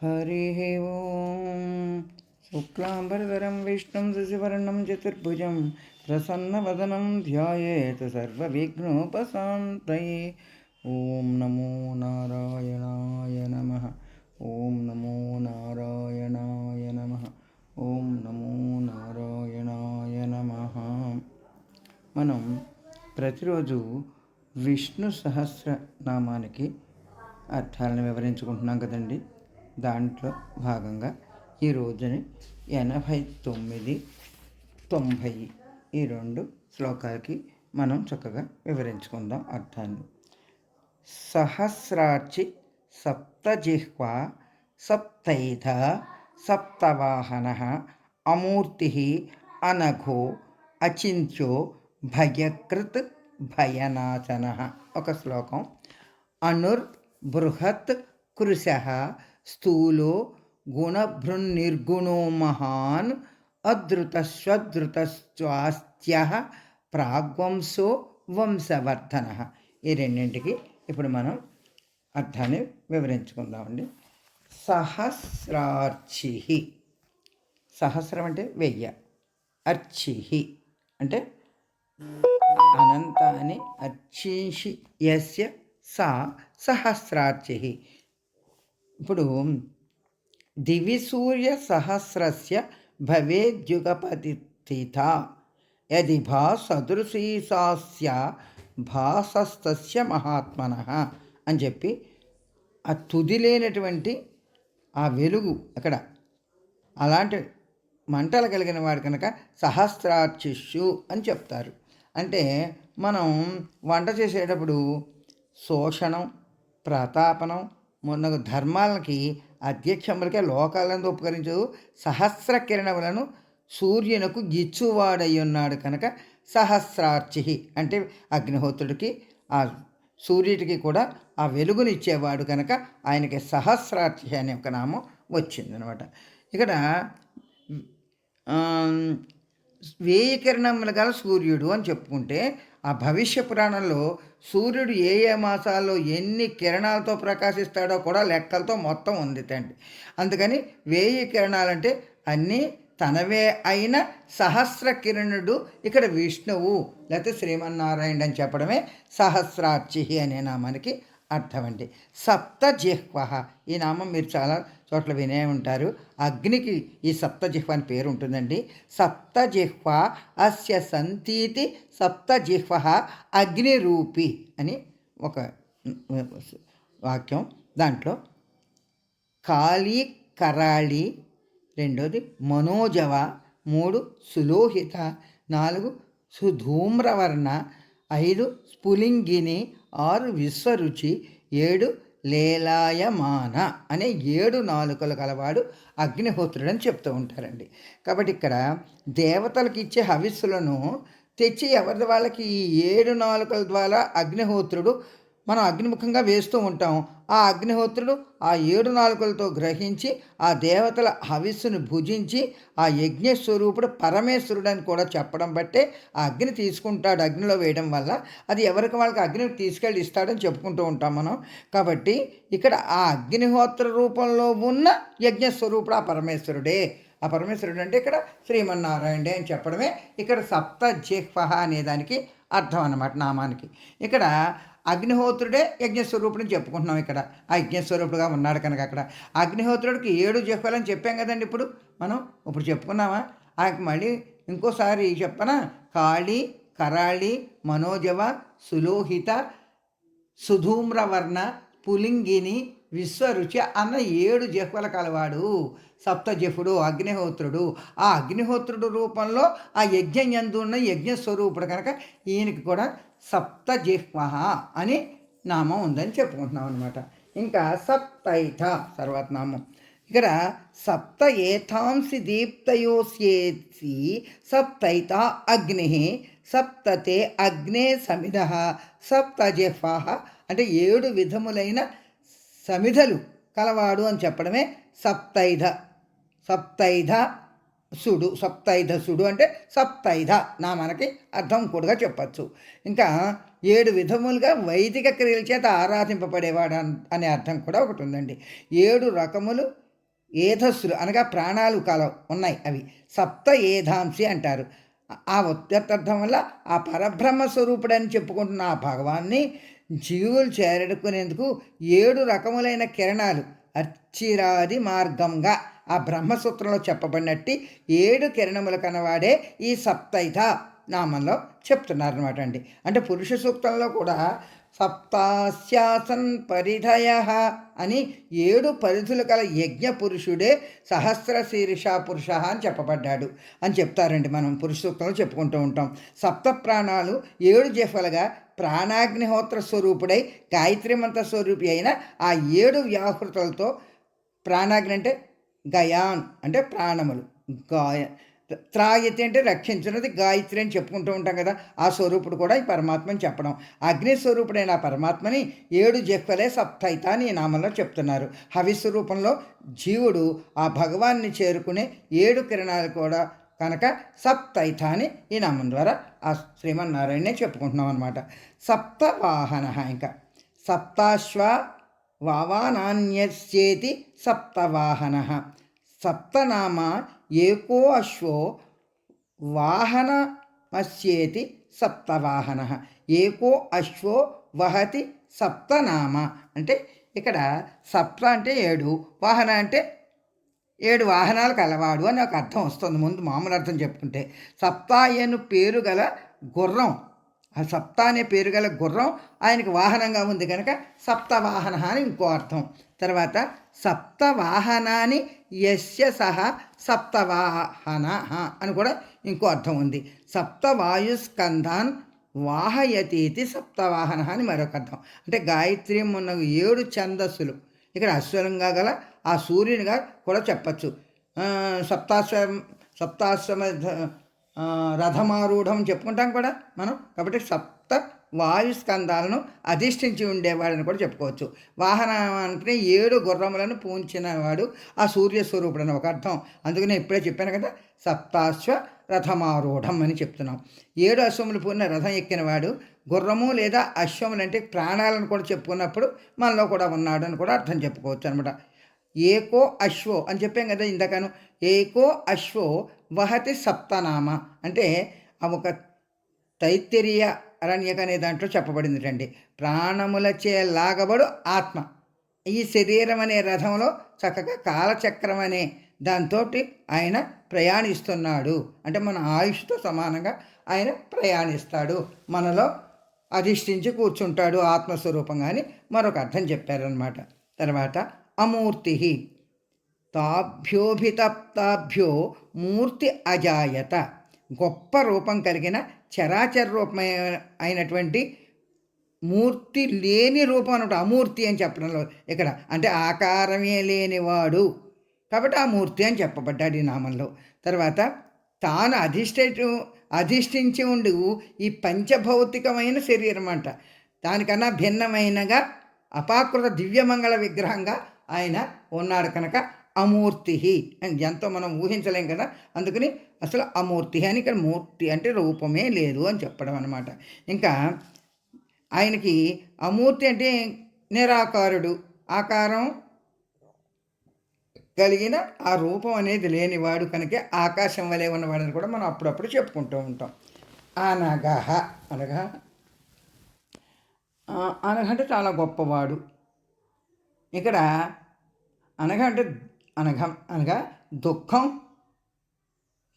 हरिः ॐ शुक्लाम्बरधरं विष्णुं शशिवर्णं चतुर्भुजं प्रसन्नवदनं ध्यायेत् सर्वविघ्नोपशान्तये ॐ नमो नारायणाय नमः ॐ नमो नारायणाय नमः ॐ नमो నారాయణాయ నమః మనం ప్రతిరోజు విష్ణు సహస్రనామానికి అర్థాలను వివరించుకుంటున్నాం కదండి దాంట్లో భాగంగా ఈ రోజుని ఎనభై తొమ్మిది తొంభై ఈ రెండు శ్లోకాలకి మనం చక్కగా వివరించుకుందాం అర్థాన్ని. సహస్రాచి సప్తజిహ్వ సప్తైధ సప్తవాహన అమూర్తి అనఘో అచింత్యో భయకృత్ భయనాశన. ఒక శ్లోకం. అనుర్ బృహత్ కృశ స్థూలో గుణభృన్నిర్గుణో మహాన్ అదృతస్వదృతస్వాస్థ్య ప్రాగ్వంశో వంశవర్ధన. ఈ రెండింటికి ఇప్పుడు మనం అర్థాన్ని వివరించుకుందామండి. సహస్రార్చి సహస్రం అంటే వెయ్య. అర్చి అంటే అనంతాన్ని అర్చించి యస్య సా సహస్రార్చి ఇప్పుడు దివి సూర్య సహస్రస్య భవేద్యుగపతిథ యది భా సదృశీసాస్య భాసస్తస్య మహాత్మన అని చెప్పి ఆ తుది లేనటువంటి ఆ వెలుగు అక్కడ. అలాంటి మంటలు కలిగిన వాడు కనుక సహస్రార్చిష్యు అని చెప్తారు. అంటే మనం వంట చేసేటప్పుడు శోషణం ప్రతాపనం మొన్న ధర్మాలకి అధ్యక్షములకే లోకాలను ఉపకరించు సహస్ర కిరణములను సూర్యునకు గిచ్చువాడై ఉన్నాడు కనుక సహస్రార్చి అంటే అగ్నిహోత్రుడికి ఆ సూర్యుడికి కూడా ఆ వెలుగునిచ్చేవాడు కనుక ఆయనకి సహస్రార్చి అనే ఒక నామం వచ్చిందనమాట. ఇక్కడ వేయి కిరణములు గల సూర్యుడు అని చెప్పుకుంటే ఆ భవిష్య పురాణంలో సూర్యుడు ఏ ఏ మాసాల్లో ఎన్ని కిరణాలతో ప్రకాశిస్తాడో కూడా లెక్కలతో మొత్తం ఉంది తండ్రి. అందుకని వేయి కిరణాలంటే అన్నీ తనవే అయిన సహస్ర కిరణుడు ఇక్కడ విష్ణువు లేకపోతే శ్రీమన్నారాయణ అని చెప్పడమే సహస్రార్చి అనే నామానికి అర్థం అండి సప్త ఈ నామం మీరు చాలా చోట్ల వినే ఉంటారు. అగ్నికి ఈ సప్త జిహ్వ అని పేరు ఉంటుందండి. సప్త జిహ్వ అస్య సంతీతి సప్తజిహ్వ అగ్నిరూపి అని ఒక వాక్యం. దాంట్లో కాళీ కరాళి రెండోది మనోజవ మూడు సులోహిత నాలుగు సుధూమ్రవర్ణ ఐదు స్ఫులింగిని ఆరు విశ్వరుచి ఏడు లేలాయమాన అనే ఏడు నాలుకలు కలవాడు అగ్నిహోత్రుడని చెప్తూ ఉంటారండి. కాబట్టి ఇక్కడ దేవతలకు ఇచ్చే హవిస్సులను తెచ్చి ఎవరి వాళ్ళకి ఈ ఏడు నాలుకల ద్వారా అగ్నిహోత్రుడు మనం అగ్నిముఖంగా వేస్తూ ఉంటాం. ఆ అగ్నిహోత్రుడు ఆ ఏడు నాలుకలతో గ్రహించి ఆ దేవతల హవిస్సును భుజించి ఆ యజ్ఞస్వరూపుడు పరమేశ్వరుడు అని కూడా చెప్పడం బట్టే ఆ అగ్ని తీసుకుంటాడు అగ్నిలో వేయడం వల్ల. అది ఎవరికి వాళ్ళకి అగ్ని తీసుకెళ్ళి ఇస్తాడని చెప్పుకుంటూ ఉంటాం మనం. కాబట్టి ఇక్కడ ఆ అగ్నిహోత్ర రూపంలో ఉన్న యజ్ఞస్వరూపుడు ఆ పరమేశ్వరుడే. ఆ పరమేశ్వరుడు అంటే ఇక్కడ శ్రీమన్నారాయణే అని చెప్పడమే. ఇక్కడ సప్త జిహ్వ అనే దానికి అర్థం అన్నమాట నామానికి. ఇక్కడ అగ్నిహోత్రుడే యజ్ఞస్వరూపుడు చెప్పుకుంటున్నాం ఇక్కడ. ఆ యజ్ఞస్వరూపుడుగా ఉన్నాడు కనుక అక్కడ. అగ్నిహోత్రుడికి ఏడు జిహ్వలని చెప్పాం కదండి ఇప్పుడు. మనం ఇప్పుడు చెప్పుకున్నామా? ఆయనకి మళ్ళీ ఇంకోసారి చెప్పనా? కాళి కరాళి మనోజవ సులోహిత సుధూమ్రవర్ణ పులింగిని విశ్వరుచి అన్న ఏడు జిహ్వల కలవాడు సప్తజఫుడు అగ్నిహోత్రుడు. ఆ అగ్నిహోత్రుడు రూపంలో ఆ యజ్ఞం ఎందు ఉన్న యజ్ఞస్వరూపుడు కనుక ఈయనకి కూడా సప్తజిహ్వ అని నామం ఉందని చెప్పుకుంటున్నాం అనమాట ఇంకా సప్తైథ తర్వాత నామం ఇక్కడ సప్త ఏథాంసి దీప్తయోస్యేసి సప్తైత అగ్ని సప్తతే అగ్నే సమిధ సప్తజిహ్వా అంటే ఏడు విధములైన సమిధలు కలవాడు అని చెప్పడమే సప్తైధ. సప్తైధ సుడు సప్తైధ సుడు అంటే సప్తైధ నా మనకి అర్థం కూడా చెప్పచ్చు. ఇంకా ఏడు విధములుగా వైదిక క్రియల చేత ఆరాధింపబడేవాడు అనే అర్థం కూడా ఒకటి ఉందండి. ఏడు రకములు ఏధస్సులు అనగా ప్రాణాలు కల ఉన్నాయి అవి. సప్త ఏధాంసి అంటారు. ఆ ఉత్యర్థం వల్ల ఆ పరబ్రహ్మ స్వరూపుడని చెప్పుకుంటున్న ఆ భగవాన్ని జీవులు చేరుకునేందుకు ఏడు రకములైన కిరణాలు. అర్చిరాది మార్గంగా ఆ బ్రహ్మసూత్రంలో చెప్పబడినట్టు ఏడు కిరణములు కనవాడే ఈ సప్తైత నామంలో చెప్తున్నారు అనమాట అండి. అంటే పురుష సూక్తంలో కూడా సప్తాస్యాసన్ పరిధయ అని ఏడు పరిధులు కల యజ్ఞ పురుషుడే సహస్ర శీర్ష పురుష అని చెప్పబడ్డాడు. అని చెప్తారండి మనం పురుష సూక్తంలో చెప్పుకుంటూ ఉంటాం. సప్త ప్రాణాలు ఏడు జఫలుగా ప్రాణాగ్నిహోత్ర స్వరూపుడై గాయత్రి మంత్ర స్వరూపి అయిన ఆ ఏడు వ్యాహృతులతో ప్రాణాగ్ని అంటే గయాన్ అంటే ప్రాణములు. గాయ త్రాయతి అంటే రక్షించినది గాయత్రి అని చెప్పుకుంటూ ఉంటాం కదా ఆ స్వరూపుడు కూడా ఈ పరమాత్మని చెప్పడం. అగ్నిస్వరూపుడైన పరమాత్మని ఏడు జక్వలే సప్తైత అని ఈ నామంలో చెప్తున్నారు. హవిస్వరూపంలో జీవుడు ఆ భగవాన్ని చేరుకునే ఏడు కిరణాలు కూడా కనుక సప్తైత అని ఈ నామం ద్వారా ఆ శ్రీమన్నారాయణనే చెప్పుకుంటున్నాం అనమాట సప్తవాహన ఇంకా. సప్తాశ్వ వావానాన్యస్యేతి సప్తవాహన. సప్తనామ ఏకో అశ్వో వాహనమస్యేతి సప్తవాహన. ఏకో అశ్వో వహతి సప్తనామ. అంటే ఇక్కడ సప్త అంటే ఏడు వాహన అంటే ఏడు వాహనాలు కలవాడు అని ఒక అర్థం వస్తుంది ముందు మామూలు అర్థం చెప్పుకుంటే. సప్తాయను పేరు గల గుర్రం. ఆ సప్త అనే పేరు గల గుర్రం ఆయనకి వాహనంగా ఉంది కనుక సప్తవాహన అని ఇంకో అర్థం. తర్వాత సప్తవాహనాన్ని యస్య సహ సప్తవాహన అని కూడా ఇంకో అర్థం ఉంది. సప్తవాయుస్కంధాన్ వాహయతీతి సప్తవాహన అని మరొక అర్థం. అంటే గాయత్రి ఉన్న ఏడు ఛందస్సులు. ఇక్కడ అశ్వరంగా గల ఆ సూర్యునిగా కూడా చెప్పచ్చు. సప్తాశ్వ సప్తాశ్వమ రథమారూఢం చెప్పుకుంటాం కూడా మనం. కాబట్టి సప్త వాయు స్కందాలను అధిష్ఠించి ఉండేవాడని కూడా చెప్పుకోవచ్చు. వాహనానికి ఏడు గుర్రములను పూంచినవాడు ఆ సూర్య స్వరూపుడు అని ఒక అర్థం. అందుకనే ఇప్పుడే చెప్పాను కదా సప్తాశ్వ రథమారూఢం అని చెప్తున్నాం. ఏడు అశ్వములు పూర్ణ రథం ఎక్కినవాడు గుర్రము లేదా అశ్వములు అంటే ప్రాణాలను కూడా చెప్పుకున్నప్పుడు మనలో కూడా ఉన్నాడు అని కూడా అర్థం చెప్పుకోవచ్చు అనమాట ఏకో అశ్వో అని చెప్పాం కదా ఇందాకను. ఏకో అశ్వో వహతి సప్తనామ అంటే ఆ ఒక తైత్తిరీయ అరణ్యక అనే దాంట్లో చెప్పబడిందిటండి. ప్రాణములచే లాగబడు ఆత్మ. ఈ శరీరం అనే రథంలో చక్కగా కాలచక్రం అనే దాంతో ఆయన ప్రయాణిస్తున్నాడు. అంటే మన ఆయుష్తో సమానంగా ఆయన ప్రయాణిస్తాడు. మనలో అధిష్ఠించి కూర్చుంటాడు ఆత్మస్వరూపంగా అని మరొక అర్థం చెప్పారనమాట తర్వాత అమూర్తి. తాభ్యోభితప్తాభ్యో మూర్తి అజాయత. గొప్ప రూపం కలిగిన చరాచర రూపమై అయినటువంటి మూర్తి లేని రూపం అనమాట అమూర్తి అని చెప్పడంలో ఇక్కడ అంటే ఆకారమే లేనివాడు. కాబట్టి ఆ మూర్తి అని చెప్పబడ్డాడు ఈ నామంలో. తర్వాత తాను అధిష్ఠించు అధిష్ఠించి ఉండు ఈ పంచభౌతికమైన శరీరం అంట దానికన్నా భిన్నమైనగా అపాకృత దివ్యమంగళ విగ్రహంగా ఆయన ఉన్నాడు కనుక అమూర్తి అని. ఎంతో మనం ఊహించలేం కదా? అందుకని అసలు అమూర్తి అని ఇక్కడ మూర్తి అంటే రూపమే లేదు అని చెప్పడం అనమాట ఇంకా ఆయనకి అమూర్తి అంటే నిరాకారుడు. ఆకారం కలిగిన ఆ రూపం అనేది లేనివాడు కనుక ఆకాశం వలె ఉన్నవాడని కూడా మనం అప్పుడప్పుడు చెప్పుకుంటూ ఉంటాం. అనగహ అనగా అనగ అంటే చాలా గొప్పవాడు. ఇక్కడ అనగా అంటే అనగం అనగా దుఃఖం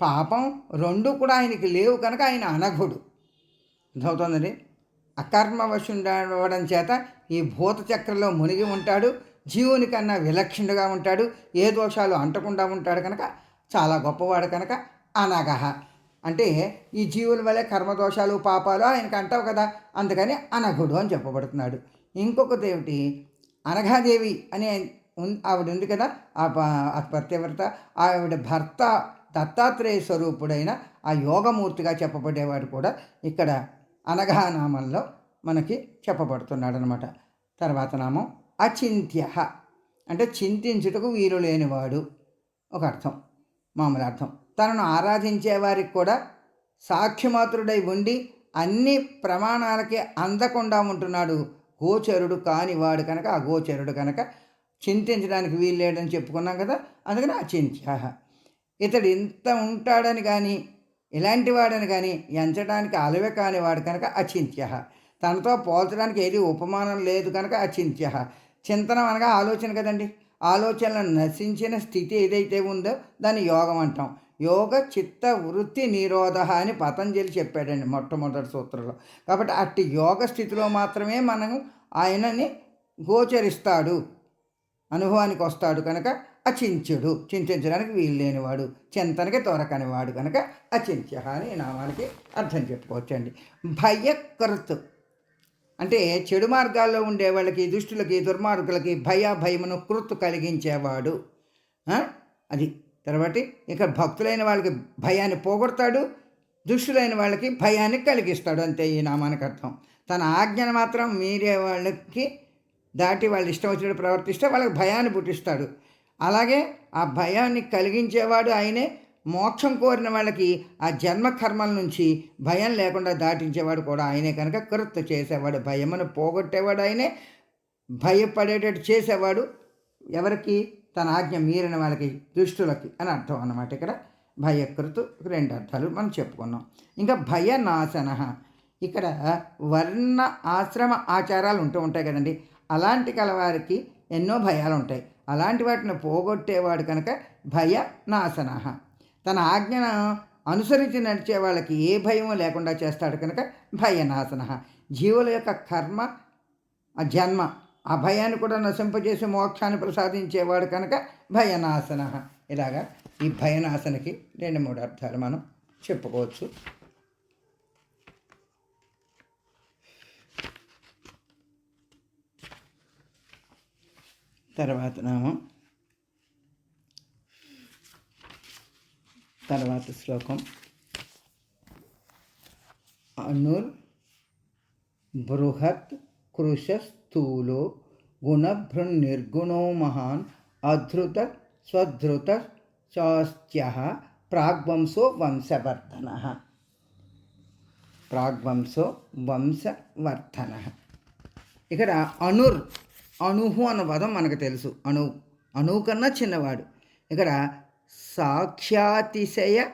పాపం రెండు కూడా ఆయనకి లేవు కనుక ఆయన అనఘుడు. అర్థమవుతుందండి? అకర్మవశుండవడం చేత ఈ భూత చక్రంలో మునిగి ఉంటాడు జీవుని కన్నా విలక్షణుడుగా ఉంటాడు ఏ దోషాలు అంటకుండా ఉంటాడు కనుక చాలా గొప్పవాడు కనుక అనగహ అంటే ఈ జీవుల వల్లే కర్మదోషాలు పాపాలు ఆయనకు అంటావు కదా అందుకని అనఘుడు అని చెప్పబడుతున్నాడు. ఇంకొకటి ఏమిటి? అనఘాదేవి అనే ఆవిడ ఉంది కదా ఆ పత్యవ్రత ఆవిడ భర్త దత్తాత్రేయ స్వరూపుడైన ఆ యోగమూర్తిగా చెప్పబడేవాడు కూడా ఇక్కడ అనఘానామంలో మనకి చెప్పబడుతున్నాడు అనమాట తర్వాత నామం అచింత్య. అంటే చింతించుటకు వీలు లేనివాడు ఒక అర్థం. మామూలు అర్థం. తనను ఆరాధించే వారికి కూడా సాక్షిమాత్రుడై ఉండి అన్ని ప్రమాణాలకి అందకుండా ఉంటున్నాడు. గోచరుడు కానివాడు కనుక ఆ గోచరుడు కనుక చింతించడానికి వీలు లేడని చెప్పుకున్నాం కదా అందుకని అచింత్య. ఇతడు ఇంత ఉంటాడని కానీ ఇలాంటి వాడని కానీ ఎంచడానికి అలవే కానివాడు కనుక అచింత్య. తనతో పోల్చడానికి ఏది ఉపమానం లేదు కనుక అచింత్య. చింతనం అనగా ఆలోచన కదండి. ఆలోచనలను నశించిన స్థితి ఏదైతే ఉందో దాన్ని యోగం అంటాం. యోగ చిత్త వృత్తి నిరోధ అని పతంజలి చెప్పాడండి మొట్టమొదటి సూత్రంలో. కాబట్టి అట్టి యోగ స్థితిలో మాత్రమే మనం ఆయనని గోచరిస్తాడు. అనుభవానికి వస్తాడు కనుక అచించుడు. చింతించడానికి వీలు లేనివాడు చింతనకి తోరకనివాడు కనుక అచింత్య అని ఈ నామానికి అర్థం చెప్పుకోవచ్చండి. భయకృత్. అంటే చెడు మార్గాల్లో ఉండే వాళ్ళకి దుష్టులకి దుర్మార్గులకి భయ భయమును కృత్ కలిగించేవాడు. అది. తర్వాత ఇక భక్తులైన వాళ్ళకి భయాన్ని పోగొడతాడు. దుష్టులైన వాళ్ళకి భయాన్ని కలిగిస్తాడు. అంతే ఈ నామానికి అర్థం. తన ఆజ్ఞను మాత్రం మీరే వాళ్ళకి దాటి వాళ్ళు ఇష్టం వచ్చినట్టు ప్రవర్తిస్తే వాళ్ళకి భయాన్ని పుట్టిస్తాడు. అలాగే ఆ భయాన్ని కలిగించేవాడు ఆయనే. మోక్షం కోరిన వాళ్ళకి ఆ జన్మ కర్మల నుంచి భయం లేకుండా దాటించేవాడు కూడా ఆయనే. కనుక కృత్ చేసేవాడు భయమును పోగొట్టేవాడు ఆయనే. భయపడేటట్టు చేసేవాడు ఎవరికి? తన ఆజ్ఞ మీరిన వాళ్ళకి దుష్టులకి అని అర్థం అన్నమాట ఇక్కడ. భయకృతు రెండు అర్థాలు మనం చెప్పుకున్నాం. ఇంకా భయనాశన. ఇక్కడ వర్ణ ఆశ్రమ ఆచారాలు ఉంటూ ఉంటాయి కదండి. అలాంటి కలవారికి ఎన్నో భయాలు ఉంటాయి. అలాంటి వాటిని పోగొట్టేవాడు కనుక భయ నాశన తన ఆజ్ఞను అనుసరించి నడిచే వాళ్ళకి ఏ భయం లేకుండా చేస్తాడు కనుక భయనాశన జీవుల యొక్క కర్మ జన్మ ఆ భయాన్ని కూడా నశింపజేసి మోక్షాన్ని ప్రసాదించేవాడు కనుక భయనాశన ఇలాగా ఈ భయనాశనకి రెండు మూడు అర్థాలు మనం చెప్పుకోవచ్చు. తర్వాత నామం తర్వాత శ్లోకం. అనుర్ బృహత్ కృశ స్థూలో గుణభృన్నిర్గుణో మహాన్ అధృత స్వధృత చాస్త్య ప్రాగ్వంశో వంశవర్ధన. ప్రాగ్వంశో వంశవర్ధన. ఇక్కడ అనుర్ అణుహు అన్న పదం మనకు తెలుసు. అణు అణువు కన్నా చిన్నవాడు. ఇక్కడ సాక్ష్యాతిశయ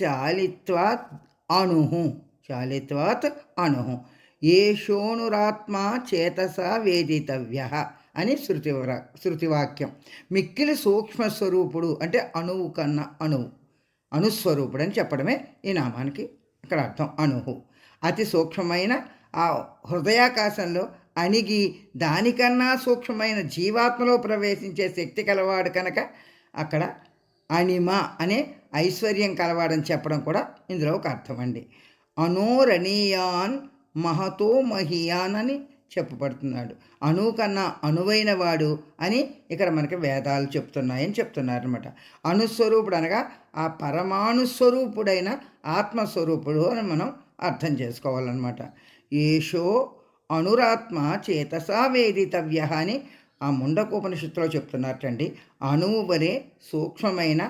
శాలిత్వాత్ అణుహు శాలిత్వాత్ అణుహు ఏషోనురాత్మ చేతస వేదితవ్య అని శృతి శృతివాక్యం. మిక్కిలి సూక్ష్మ స్వరూపుడు అంటే అణువు కన్నా అణువు. అణుస్వరూపుడు అని చెప్పడమే ఈ నామానికి ఇక్కడ అర్థం. అణువు. అతి సూక్ష్మమైన ఆ హృదయాకాశంలో అణిగి దానికన్నా సూక్ష్మమైన జీవాత్మలో ప్రవేశించే శక్తి కలవాడు కనుక అక్కడ అణిమ అనే ఐశ్వర్యం కలవాడని చెప్పడం కూడా ఇందులో ఒక అర్థం అండి. అనోరణీయాన్ మహతో మహియాన్ అని చెప్పబడుతున్నాడు. అణువు కన్నా అణువైన వాడు అని ఇక్కడ మనకి వేదాలు చెప్తున్నాయని చెప్తున్నారనమాట అణుస్వరూపుడు అనగా ఆ పరమాణు స్వరూపుడైన ఆత్మస్వరూపుడు అని మనం అర్థం చేసుకోవాలన్నమాట. ఏషో అణురాత్మ చేతసా వేదితవ్య అని ఆ ముండకోపనిషత్తులో చెప్తున్నారటండి. అణువు వలె సూక్ష్మమైన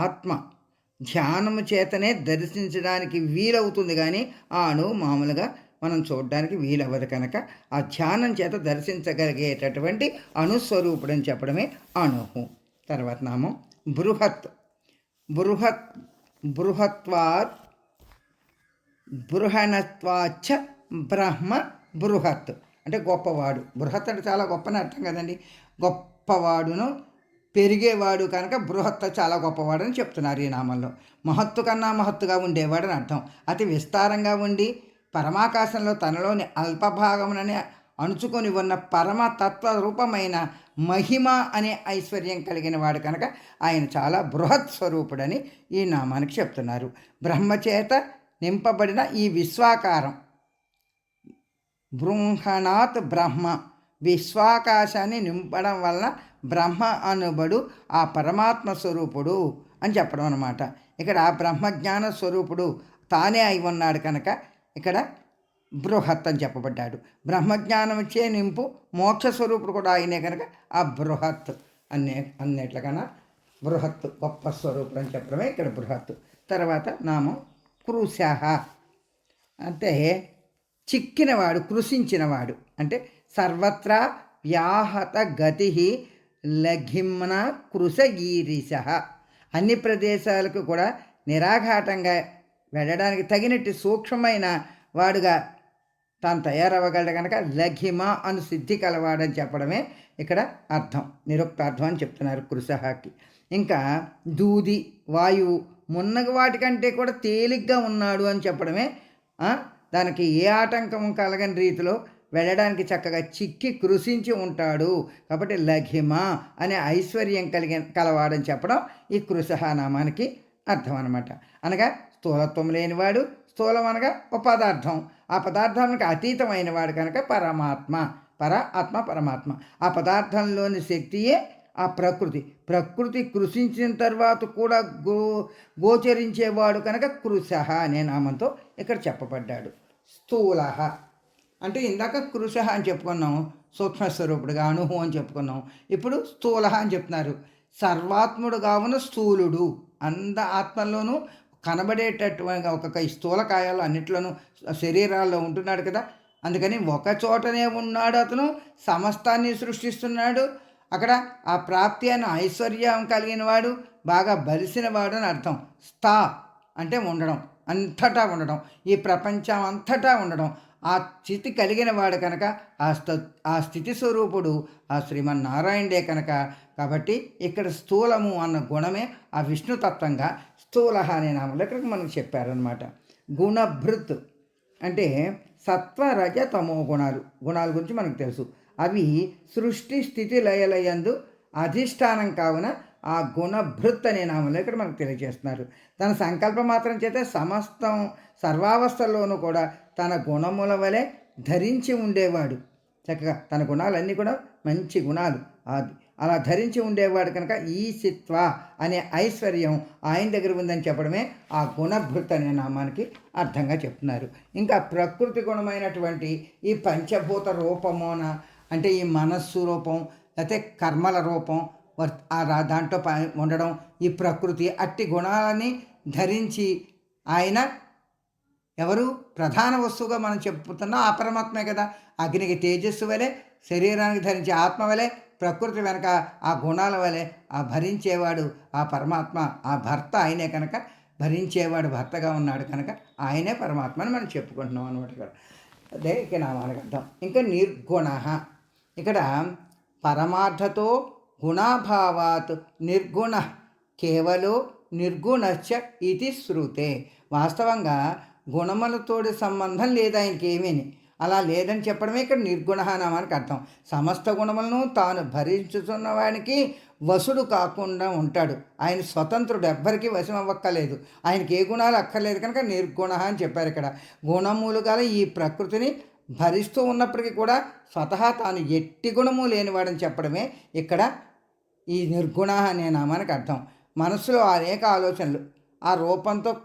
ఆత్మ ధ్యానము చేతనే దర్శించడానికి వీలవుతుంది కానీ ఆ అణువు మామూలుగా మనం చూడడానికి వీలవ్వదు కనుక ఆ ధ్యానం చేత దర్శించగలిగేటటువంటి అణుస్వరూపుడని చెప్పడమే అణుహు తర్వాత నామం బృహత్. బృహత్ బృహత్వాత్ బృహణత్వాచ్చ బ్రహ్మ బృహత్. అంటే గొప్పవాడు. బృహత్ అంటే చాలా గొప్పని అర్థం కదండి. గొప్పవాడును పెరిగేవాడు కనుక బృహత్ చాలా గొప్పవాడని చెప్తున్నారు ఈ నామంలో. మహత్తు కన్నా మహత్తుగా ఉండేవాడని అర్థం. అతి విస్తారంగా ఉండి పరమాకాశంలో తనలోని అల్పభాగమునని అణుచుకొని ఉన్న పరమ తత్వ రూపమైన మహిమ అనే ఐశ్వర్యం కలిగిన వాడు కనుక ఆయన చాలా బృహత్ స్వరూపుడని ఈ నామానికి చెప్తున్నారు. బ్రహ్మచేత నింపబడిన ఈ విశ్వాకారం బృంహణాత్ బ్రహ్మ. విశ్వాకాశాన్ని నింపడం వల్ల బ్రహ్మ అనుబడు ఆ పరమాత్మ స్వరూపుడు అని చెప్పడం అనమాట ఇక్కడ ఆ బ్రహ్మజ్ఞాన స్వరూపుడు తానే అయి ఉన్నాడు కనుక ఇక్కడ బృహత్ అని చెప్పబడ్డాడు. బ్రహ్మజ్ఞానం ఇచ్చే నింపు మోక్ష స్వరూపుడు కూడా ఆయనే కనుక ఆ బృహత్ అనే అన్నిట్లకన్నా బృహత్ గొప్ప స్వరూపుడు అని చెప్పడమే ఇక్కడ బృహత్. తర్వాత నామం క్రూశాహ. అంటే చిక్కినవాడు కృషించినవాడు అంటే సర్వత్రా వ్యాహత గతి లఘిమ్న కృషగీరిశ అన్ని ప్రదేశాలకు కూడా నిరాఘాటంగా వెళ్ళడానికి తగినట్టు సూక్ష్మమైన వాడుగా తాను తయారవ్వగలడు కనుక లఘిమ అను సిద్ధి కలవాడని చెప్పడమే ఇక్కడ అర్థం. నిరుక్తార్థం అని చెప్తున్నారు కృషహకి ఇంకా దూది వాయువు మున్నగ వాటికంటే కూడా తేలిగ్గా ఉన్నాడు అని చెప్పడమే దానికి ఏ ఆటంకం కలగని రీతిలో వెళ్ళడానికి చక్కగా చిక్కి కృషించి ఉంటాడు. కాబట్టి లఘిమ అనే ఐశ్వర్యం కలిగి కలవాడని చెప్పడం ఈ కృషహ నామానికి అర్థం అనమాట అనగా స్థూలత్వం లేనివాడు స్థూలం అనగా ఒక పదార్థం. ఆ పదార్థానికి అతీతమైన వాడు కనుక పరమాత్మ పర ఆత్మ పరమాత్మ. ఆ పదార్థంలోని శక్తియే ఆ ప్రకృతి. ప్రకృతి కృషించిన తర్వాత కూడా గో గోచరించేవాడు కనుక కృష అనే నామంతో ఇక్కడ చెప్పబడ్డాడు. స్థూల. అంటే ఇందాక కృష అని చెప్పుకున్నాం సూక్ష్మస్వరూపుడుగా అణుహు అని చెప్పుకున్నాం ఇప్పుడు స్థూల అని చెప్తున్నారు. సర్వాత్ముడు కావున స్థూలుడు. అంద ఆత్మల్లోనూ కనబడేటటువంటి ఒక స్థూలకాయాలు అన్నిట్లోనూ శరీరాల్లో ఉంటున్నాడు కదా. అందుకని ఒక చోటనే ఉన్నాడు అతను సమస్తాన్ని సృష్టిస్తున్నాడు. అక్కడ ఆ ప్రాప్తి అయిన ఐశ్వర్యం కలిగిన వాడు బాగా బలిసిన వాడు అని అర్థం. స్థా అంటే ఉండడం. అంతటా ఉండడం ఈ ప్రపంచం అంతటా ఉండడం ఆ స్థితి కలిగిన వాడు కనుక ఆ స్థ ఆ స్థితి స్వరూపుడు ఆ శ్రీమన్నారాయణుడే కనుక. కాబట్టి ఇక్కడ స్థూలము అన్న గుణమే ఆ విష్ణుతత్వంగా స్థూల అనే నామంలో ఇక్కడికి మనకు చెప్పారనమాట గుణభృత్ అంటే సత్వరజ తమో గుణాలు గుణాల గురించి మనకు తెలుసు. అవి సృష్టి స్థితి లయలయందు అధిష్టానం కావున ఆ గుణభృత్ అనే నామంలో ఇక్కడ మనకు తెలియజేస్తున్నారు. తన సంకల్పం మాత్రం చేత సమస్తం సర్వావస్థల్లోనూ కూడా తన గుణముల వలె ధరించి ఉండేవాడు. చక్కగా తన గుణాలన్నీ కూడా మంచి గుణాలు. అది అలా ధరించి ఉండేవాడు కనుక ఈ అనే ఐశ్వర్యం ఆయన దగ్గర ఉందని చెప్పడమే ఆ గుణభృత్ అనే నామానికి అర్థంగా చెప్తున్నారు. ఇంకా ప్రకృతి గుణమైనటువంటి ఈ పంచభూత రూపమోన అంటే ఈ మనస్సు రూపం లేకపోతే కర్మల రూపం దాంట్లో ప- ఉండడం ఈ ప్రకృతి అట్టి గుణాలని ధరించి ఆయన ఎవరు? ప్రధాన వస్తువుగా మనం చెప్పుతున్నా ఆ పరమాత్మే కదా. అగ్నికి తేజస్సు వలె శరీరానికి ధరించే ఆత్మ వలె ప్రకృతి వెనక ఆ గుణాల వలె ఆ భరించేవాడు ఆ పరమాత్మ ఆ భర్త ఆయనే కనుక. భరించేవాడు భర్తగా ఉన్నాడు కనుక ఆయనే పరమాత్మ అని మనం చెప్పుకుంటున్నాం అనమాట ఇక్కడ. అదే ఇక నామానికి అర్థం. ఇంకా నిర్గుణ. ఇక్కడ పరమార్థతో గుణాభావాత్ నిర్గుణ కేవలో నిర్గుణశ్చ ఇది శృతే వాస్తవంగా గుణములతోటి సంబంధం లేదు ఆయనకేమీ అలా లేదని చెప్పడమే ఇక్కడ నిర్గుణ నామానికి అర్థం. సమస్త గుణములను తాను భరించుతున్నవానికి వసుడు కాకుండా ఉంటాడు. ఆయన స్వతంత్రుడు ఎవ్వరికీ వశం అవ్వక్కలేదు ఆయనకి ఏ గుణాలు అక్కర్లేదు కనుక నిర్గుణ అని చెప్పారు ఇక్కడ. గుణములు గల ఈ ప్రకృతిని భరిస్తూ ఉన్నప్పటికీ కూడా స్వతహా తాను ఎట్టి గుణము లేనివాడని చెప్పడమే ఇక్కడ ఈ నిర్గుణ అనే నామానికి అర్థం. మనసులో అనేక ఆలోచనలు ఆ రూపంతో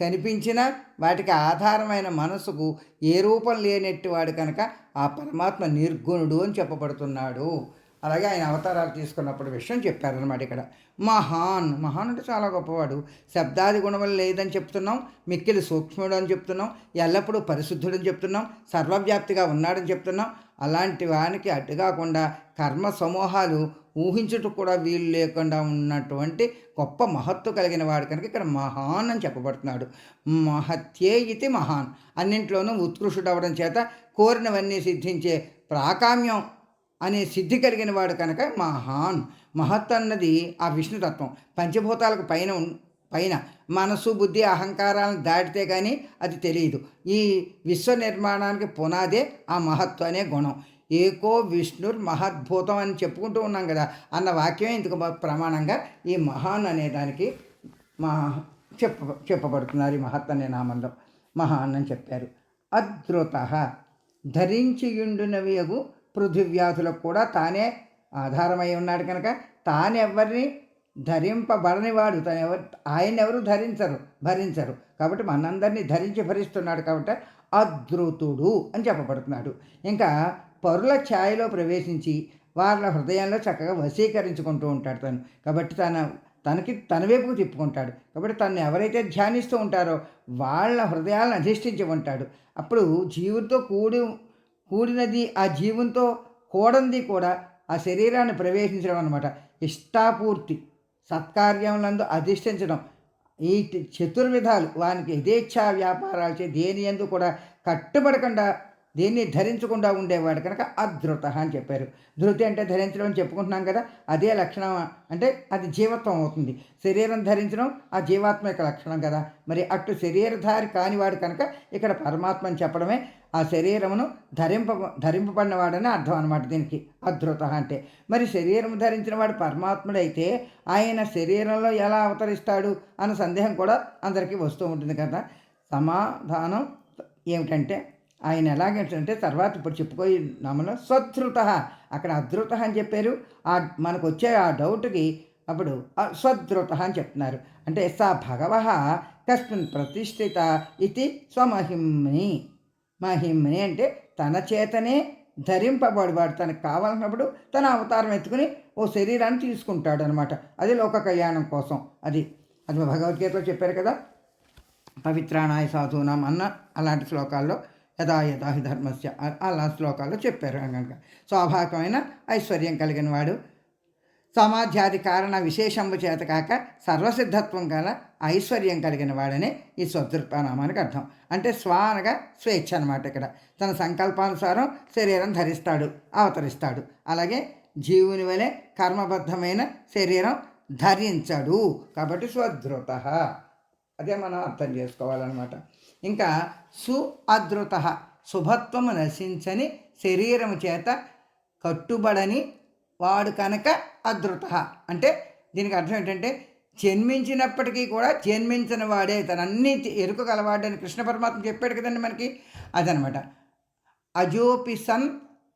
కనిపించిన వాటికి ఆధారమైన మనసుకు ఏ రూపం లేనట్టు వాడు కనుక ఆ పరమాత్మ నిర్గుణుడు అని చెప్పబడుతున్నాడు. అలాగే ఆయన అవతారాలు తీసుకున్నప్పుడు విషయం చెప్పారనమాట ఇక్కడ. మహాన్ మహాన్ అంటే చాలా గొప్పవాడు. శబ్దాది గుణములు లేదని చెప్తున్నాం మిక్కిలి సూక్ష్ముడు అని చెప్తున్నాం ఎల్లప్పుడూ పరిశుద్ధుడని చెప్తున్నాం సర్వవ్యాప్తిగా ఉన్నాడని చెప్తున్నాం. అలాంటి వానికి అడ్డు కాకుండా కర్మ సమూహాలు ఊహించుట కూడా వీలు లేకుండా ఉన్నటువంటి గొప్ప మహత్తు కలిగిన వాడు కనుక ఇక్కడ మహాన్ అని చెప్పబడుతున్నాడు. మహత్యే ఇది మహాన్. అన్నింట్లోనూ ఉత్కృష్టుడు అవడం చేత కోరినవన్నీ సిద్ధించే ప్రాకామ్యం అనే సిద్ధి కలిగిన వాడు కనుక మహాన్. మహత్ అన్నది ఆ విష్ణుతత్వం. పంచభూతాలకు పైన పైన మనసు బుద్ధి అహంకారాలను దాటితే కానీ అది తెలియదు. ఈ విశ్వ నిర్మాణానికి పునాదే ఆ మహత్వ అనే గుణం. ఏకో విష్ణుర్ మహద్భూతం అని చెప్పుకుంటూ ఉన్నాం కదా అన్న వాక్యమే ఇందుకు ప్రమాణంగా ఈ మహాన్ అనే దానికి మా చెప్ప చెప్పబడుతున్నారు ఈ మహత్ అనే నామంలో. మహాన్ అని చెప్పారు. అద్రుత ధరించియుండునవియగు పృథివ్యాధులకు కూడా తానే ఆధారమై ఉన్నాడు కనుక తానెవరిని ధరింపబడనివాడు తను ఎవరు ఆయన ఎవరు ధరించరు భరించరు. కాబట్టి మనందరినీ ధరించి భరిస్తున్నాడు కాబట్టి అద్రుతుడు అని చెప్పబడుతున్నాడు. ఇంకా పరుల ఛాయలో ప్రవేశించి వాళ్ళ హృదయంలో చక్కగా వశీకరించుకుంటూ ఉంటాడు తను. కాబట్టి తన తనకి తన వైపుకు తిప్పుకుంటాడు. కాబట్టి తను ఎవరైతే ధ్యానిస్తూ ఉంటారో వాళ్ళ హృదయాలను అధిష్ఠించి ఉంటాడు. అప్పుడు జీవుతో కూడి కూడినది ఆ జీవంతో కూడంది కూడా ఆ శరీరాన్ని ప్రవేశించడం అనమాట ఇష్టాపూర్తి సత్కార్యములందు అధిష్ఠించడం. ఈ చతుర్విధాలు వానికి యథేచ్ఛా వ్యాపారాలు చే దేని ఎందు కూడా కట్టుబడకుండా దేన్ని ధరించకుండా ఉండేవాడు కనుక అధృత అని చెప్పారు. ధృతి అంటే ధరించడం అని చెప్పుకుంటున్నాం కదా అదే లక్షణం అంటే అది జీవత్వం అవుతుంది. శరీరం ధరించడం ఆ జీవాత్మ యొక్క లక్షణం కదా. మరి అటు శరీరధారి కానివాడు కనుక ఇక్కడ పరమాత్మ అని చెప్పడమే ఆ శరీరమును ధరింప ధరింపబడినవాడని అర్థం అనమాట దీనికి. అధృత అంటే. మరి శరీరం ధరించిన వాడు పరమాత్ముడైతే ఆయన శరీరంలో ఎలా అవతరిస్తాడు అన్న సందేహం కూడా అందరికీ వస్తూ ఉంటుంది కదా. సమాధానం ఏమిటంటే ఆయన ఎలాగంటే తర్వాత ఇప్పుడు చెప్పుకోయి నామలో స్వధృత. అక్కడ అధృత అని చెప్పారు. ఆ మనకు వచ్చే ఆ డౌట్కి అప్పుడు స్వధృత అని చెప్తున్నారు. అంటే సా భగవ కస్మిన్ ప్రతిష్ఠిత ఇది స్వమహిమ్ని. మహిమని అంటే తన చేతనే ధరింపబడివాడు తనకు కావాలన్నప్పుడు తన అవతారం ఎత్తుకుని ఓ శరీరాన్ని తీసుకుంటాడు అనమాట అది లోక కళ్యాణం కోసం. అది అది భగవద్గీతలో చెప్పారు కదా. పవిత్రాణాయ సాధూనాం అన్న అలాంటి శ్లోకాల్లో యథా యథాహి ధర్మస్య అలా శ్లోకాల్లో చెప్పారు కనుక స్వాభావికమైన ఐశ్వర్యం కలిగిన వాడు సమాధ్యాది కారణ విశేషంబు చేత కాక సర్వసిద్ధత్వం గల ఐశ్వర్యం కలిగిన వాడనే ఈ స్వధృత్వనామానికి అర్థం. అంటే స్వ అనగా స్వేచ్ఛ అనమాట ఇక్కడ. తన సంకల్పానుసారం శరీరం ధరిస్తాడు అవతరిస్తాడు. అలాగే జీవుని వలె కర్మబద్ధమైన శరీరం ధరించడు. కాబట్టి స్వధృత. అదే మనం అర్థం చేసుకోవాలన్నమాట. ఇంకా సు అధృత శుభత్వము నశించని శరీరము చేత కట్టుబడని వాడు కనుక అధృత అంటే దీనికి అర్థం ఏంటంటే జన్మించినప్పటికీ కూడా జన్మించిన వాడే తనన్ని ఎరుక గలవాడని కృష్ణ పరమాత్మ చెప్పాడు కదండి మనకి? అదనమాట. అజోపి సన్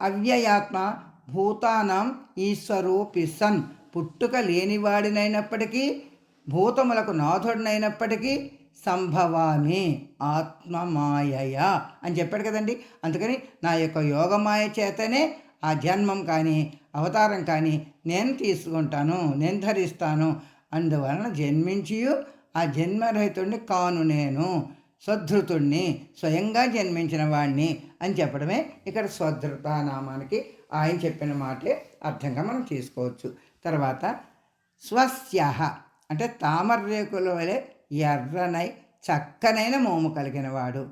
అవ్యయాత్మ భూతానం ఈశ్వరోపి సన్. పుట్టుక లేనివాడినైనప్పటికీ భూతములకు నాథుడినైనప్పటికీ సంభవామి ఆత్మమాయ అని చెప్పాడు కదండి. అందుకని నా యొక్క యోగమాయ చేతనే ఆ జన్మం కానీ అవతారం కానీ నేను తీసుకుంటాను నేను ధరిస్తాను. అందువలన జన్మించియు ఆ జన్మరహితుడిని కాను నేను. స్వధృతుణ్ణి స్వయంగా జన్మించిన వాడిని అని చెప్పడమే ఇక్కడ స్వధృత నామానికి ఆయన చెప్పిన మాటే అర్థంగా మనం తీసుకోవచ్చు. తర్వాత స్వస్య అంటే తామరేకుల వలె ఎర్రనై చక్కనైన మోము కలిగిన వాడు.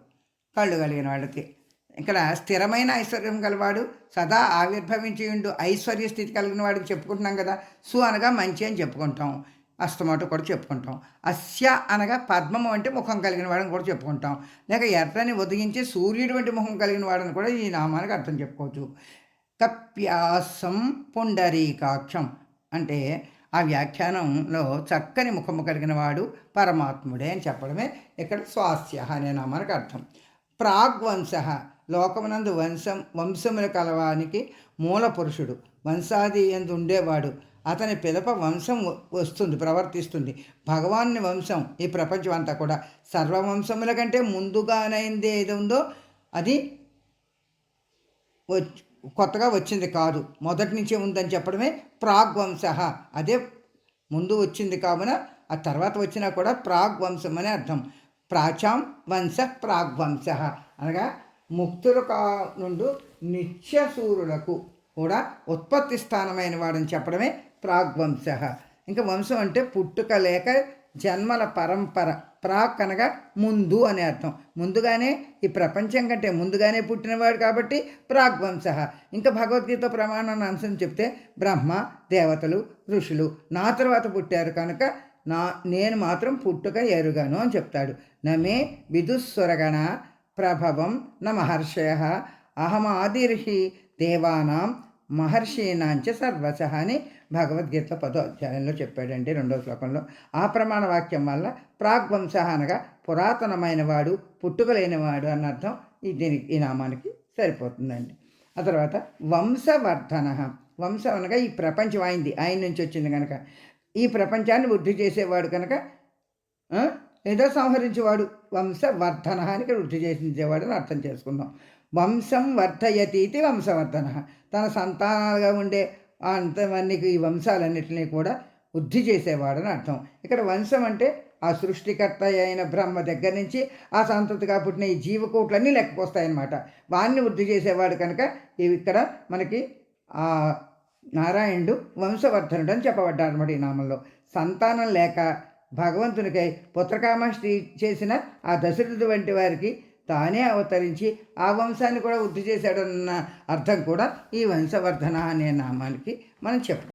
కళ్ళు కలిగిన వాడికి ఇక్కడ స్థిరమైన ఐశ్వర్యం గలవాడు సదా ఆవిర్భవించి ఉండు ఐశ్వర్య స్థితి కలిగిన వాడికి చెప్పుకుంటున్నాం కదా సు అనగా మంచి అని చెప్పుకుంటాం. అస్తమాట కూడా చెప్పుకుంటాం. అస్య అనగా పద్మము అంటే ముఖం కలిగిన వాడని కూడా చెప్పుకుంటాం. లేక ఎర్రని ఉదయించి సూర్యుడు వంటి ముఖం కలిగిన వాడని కూడా ఈ నామానికి అర్థం చెప్పుకోవచ్చు. కప్యాసం పుండరీకాక్షం అంటే ఆ వ్యాఖ్యానంలో చక్కని ముఖము కలిగిన వాడు పరమాత్ముడే అని చెప్పడమే ఇక్కడ స్వాస్య అనే నామానికి అర్థం. ప్రాగ్వంశ లోకమునందు వంశం వంశముల కలవానికి మూల పురుషుడు వంశాది ఎందు ఉండేవాడు. అతని పిలప వంశం వస్తుంది ప్రవర్తిస్తుంది. భగవాన్ని వంశం ఈ ప్రపంచం అంతా కూడా. సర్వవంశముల కంటే ముందుగానైంది ఏది ఉందో అది వచ్చి కొత్తగా వచ్చింది కాదు. మొదటి నుంచే ఉందని చెప్పడమే ప్రాగ్వంశ అదే ముందు వచ్చింది కావున ఆ తర్వాత వచ్చినా కూడా ప్రాగ్వంశం అని అర్థం. ప్రాచాం వంశ ప్రాగ్వంశ అనగా ముక్తుల కా నుండి నిత్యసూరులకు కూడా ఉత్పత్తి స్థానమైన వాడని చెప్పడమే ప్రాగ్వంశ. ఇంకా వంశం అంటే పుట్టుక లేక జన్మల పరంపర ప్రాక్ అనగా ముందు అనే అర్థం. ముందుగానే ఈ ప్రపంచం కంటే ముందుగానే పుట్టినవాడు కాబట్టి ప్రాగ్వంశ. ఇంకా భగవద్గీత ప్రమాణాన్ని అంశం చెప్తే బ్రహ్మ దేవతలు ఋషులు నా తర్వాత పుట్టారు కనుక నా నేను మాత్రం పుట్టుక ఎరుగను అని చెప్తాడు. నమే విదుస్వరగణ ప్రభవం న మహర్షయ అహమాదిర్హి దేవానాం మహర్షీనాంచ సర్వశ అని భగవద్గీత పదో అధ్యాయంలో చెప్పాడండి రెండో శ్లోకంలో. ఆ ప్రమాణ వాక్యం వల్ల ప్రాగ్వంశ అనగా పురాతనమైన వాడు పుట్టుకలేనివాడు అన్న అర్థం ఈ దీనికి ఈ నామానికి సరిపోతుందండి. ఆ తర్వాత వంశవర్ధన. వంశం అనగా ఈ ప్రపంచం అయింది. ఆయన నుంచి వచ్చింది కనుక ఈ ప్రపంచాన్ని వృద్ధి చేసేవాడు కనుక ఏదో సంహరించేవాడు వంశవర్ధన అని ఇక్కడ వృద్ధి చేసించేవాడని అర్థం చేసుకుందాం. వంశం వర్ధయతీతి వంశవర్ధన. తన సంతానాలుగా ఉండే అంతమందికి ఈ వంశాలన్నింటినీ కూడా వృద్ధి చేసేవాడని అర్థం. ఇక్కడ వంశం అంటే ఆ సృష్టికర్త అయిన బ్రహ్మ దగ్గర నుంచి ఆ సంతతిగా పుట్టిన ఈ జీవకోట్లన్నీ లెక్కకొస్తాయన్నమాట వాన్ని వృద్ధి చేసేవాడు కనుక ఇవి ఇక్కడ మనకి ఆ నారాయణుడు వంశవర్ధనుడు అని చెప్పబడ్డారు అనమాట ఈ నామంలో. సంతానం లేక భగవంతునికై పుత్రకామష్టి చేసిన ఆ దశరథుడు వంటి వారికి తానే అవతరించి ఆ వంశాన్ని కూడా వృద్ధి చేశాడన్న అర్థం కూడా ఈ వంశవర్ధన అనే నామానికి మనం చెప్పుకోవాలి